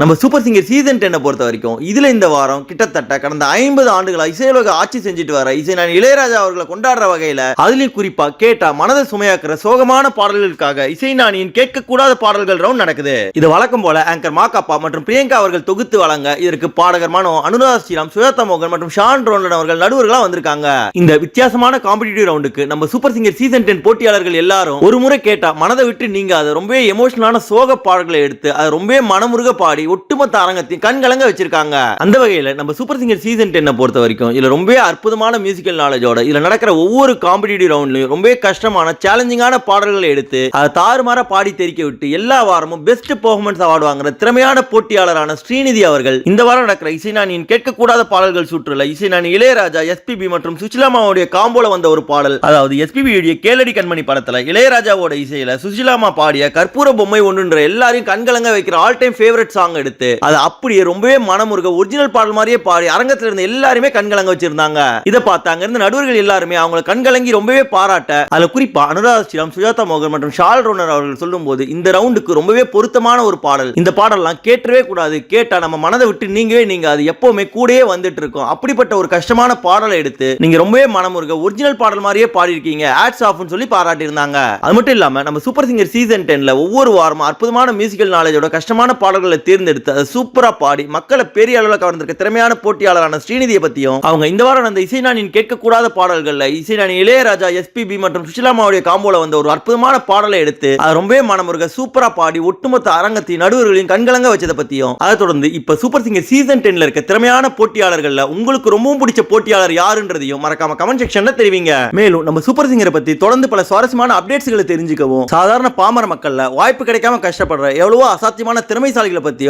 நம்ம super singer season டென்னை பொறுத்த வரைக்கும் இதில் இந்த வாரம் கிட்டத்தட்ட கடந்த ஐம்பது ஆண்டுகளாக இசையுலக ஆட்சி செஞ்சுட்டு வர இசைஞானி இளையராஜா அவர்களை கொண்டாடுற வகையில் அதுலேயும் குறிப்பாக கேட்டா மனதை சுமையாக்குற சோகமான பாடல்களுக்காக இசைஞானியின் கேட்கக்கூடாத பாடல்கள் ரவுண்ட் நடக்குது. இது வழக்கம் போல ஆங்கர் மாக்காப்பா மற்றும் பிரியங்கா அவர்கள் தொகுத்து வழங்க இதற்கு பாடகர் மனோ அனுராதா ஸ்ரீராம் சுயதா மோகன் மற்றும் ஷான் ரோலன் அவர்கள் நடுவர்களாக வந்திருக்காங்க. இந்த வித்தியாசமான காம்படிட்டிவ் ரவுண்டுக்கு நம்ம சூப்பர் சிங்கர் சீசன் டென் போட்டியாளர்கள் எல்லாரும் ஒரு முறை கேட்டா மனதை விட்டு நீங்க அதை ரொம்பவே எமோஷனலான சோக பாடல்களை எடுத்து அதை ரொம்பவே மனமுருக பாடி ஒட்டுமொத்த அரங்கத்தையும் கண்கலங்க வச்சிருக்காங்க. அந்த வகையில் நம்ம சூப்பர் சிங்கர் சீசன் டென்னை பொறுத்த வரைக்கும் இதில் ரொம்பவே அற்புதமான மியூசிக்கல் நாலேஜோட இதில் நடக்கிற ஒவ்வொரு காம்படிட்டிவ் ரவுண்ட்லையும் ரொம்பவே கஷ்டமான சேலஞ்சிங்கான பாடல்களை எடுத்து அதை தாறுமாற பாடி தெரிக்க விட்டு எல்லா வாரமும் பெஸ்ட் பெர்ஃபார்மன்ஸ் அவார்டு வாங்குற திறமையான போட்டியாளரான ஸ்ரீநிதி அவர்கள் இந்த வாரம் நடக்கிற இசைநாணியின் கேட்கக்கூடாத பாடல்கள் சுற்றுல இசைநாணி இளையராஜா எஸ்பிபி மற்றும் சுசிலாமாவுடைய காம்போல வந்த ஒரு பாடல் அதாவது எஸ்பிபியுடைய கேளடி கண்மணி படத்துல இளையராஜாவோட இசையில சுசிலாமா பாடிய கற்பூர பொம்மை ஒன்றுன்ற எல்லாரையும் கண்கலங்க வைக்கிற ஆல் டைம் ஃபேவரட் சாங் எடுத்து அது அப்படியே ரொம்பவே மனமுருக ஒரிஜினல் பாடல் மாதிரியே பாடி அரங்கத்துல இருந்த எல்லாருமே கண்கலங்க வச்சிருந்தாங்க. இதை பார்த்தாங்க இருந்த நடுவர்கள் எல்லாருமே அவங்களை கண்கலங்கி ரொம்பவே பாராட்ட அதுல குறிப்பா அனுராதா ஸ்ரீராம் சுஜாதா மோகன் மற்றும் ஷால் ரோனர் அவர்கள் சொல்லும்போது இந்த ரவுண்டுக்கு ரொம்பவே பொருத்தமான ஒரு பாடல். இந்த பாடல்லாம் கேட்டவே கூடாது. கேட்டா நம்ம மனதை விட்டு நீங்கவே நீங்க அது எப்பவுமே கூடயே வந்துட்டு இருக்கும். அப்படிப்பட்ட ஒரு கஷ்டமான பாடலை எடுத்து நீங்க ரொம்பவே மனமுருக ஒரிஜினல் பாடல் மாதிரியே பாடியிருக்கீங்க. ஆட்ஸ் ஆஃப்னு சொல்லி பாராட்டி இருந்தாங்க அது மட்டும் இல்லாம நம்ம சூப்பர் சிங்கர் சீசன் டென்ல ஒவ்வொரு வாரமும் அற்புதமான மியூசிக்கல் நாலேஜோட கஷ்டமான பாடல்களை தேர்ந்தெடுத்து அதை சூப்பராக பாடி மக்களை பெரிய அளவில் கவர்ந்திருக்க திறமையான போட்டியாளரான ஸ்ரீநிதியை பற்றியும் அவங்க இந்த வாரம் அந்த இசைநாணியின் கேட்கக்கூடாத பாடல்களில் இசைநாணி இளையராஜா எஸ்பிபி மற்றும் சுஷிலாமாவுடைய காம்போல வந்த ஒரு அற்புதமான பாடலை எடுத்து அதை ரொம்பவே மனமுருக சூப்பராக பாடி ஒட்டுமொத்த அரங்கத்தின் நடுவர்களின் கண்கலங்க வச்சதை பற்றியும் அதை தொடர்ந்து இப்போ சூப்பர் சிங்கர் சீசன் டென்ல இருக்க திறமையான போட்டியாளர்களில் உங்களுக்கு ரொம்பவும் பிடிச்ச போட்டியாளர் யாருன்றதையும் மறக்காம கமெண்ட் செக்ஷன்ல தெரிவிங்க. மேலும் நம்ம சூப்பர் சிங்கரை பற்றி தொடர்ந்து பல சுவாரஸ்யமான அப்டேட்ஸ்களை தெரிஞ்சுக்கவும் சாதாரண பாமர மக்கள்ல வாய்ப்பு கிடைக்காம கஷ்டப்படுற எவ்வளவோ அசாத்தியமான திறமைசாலிகளை பற்றியும்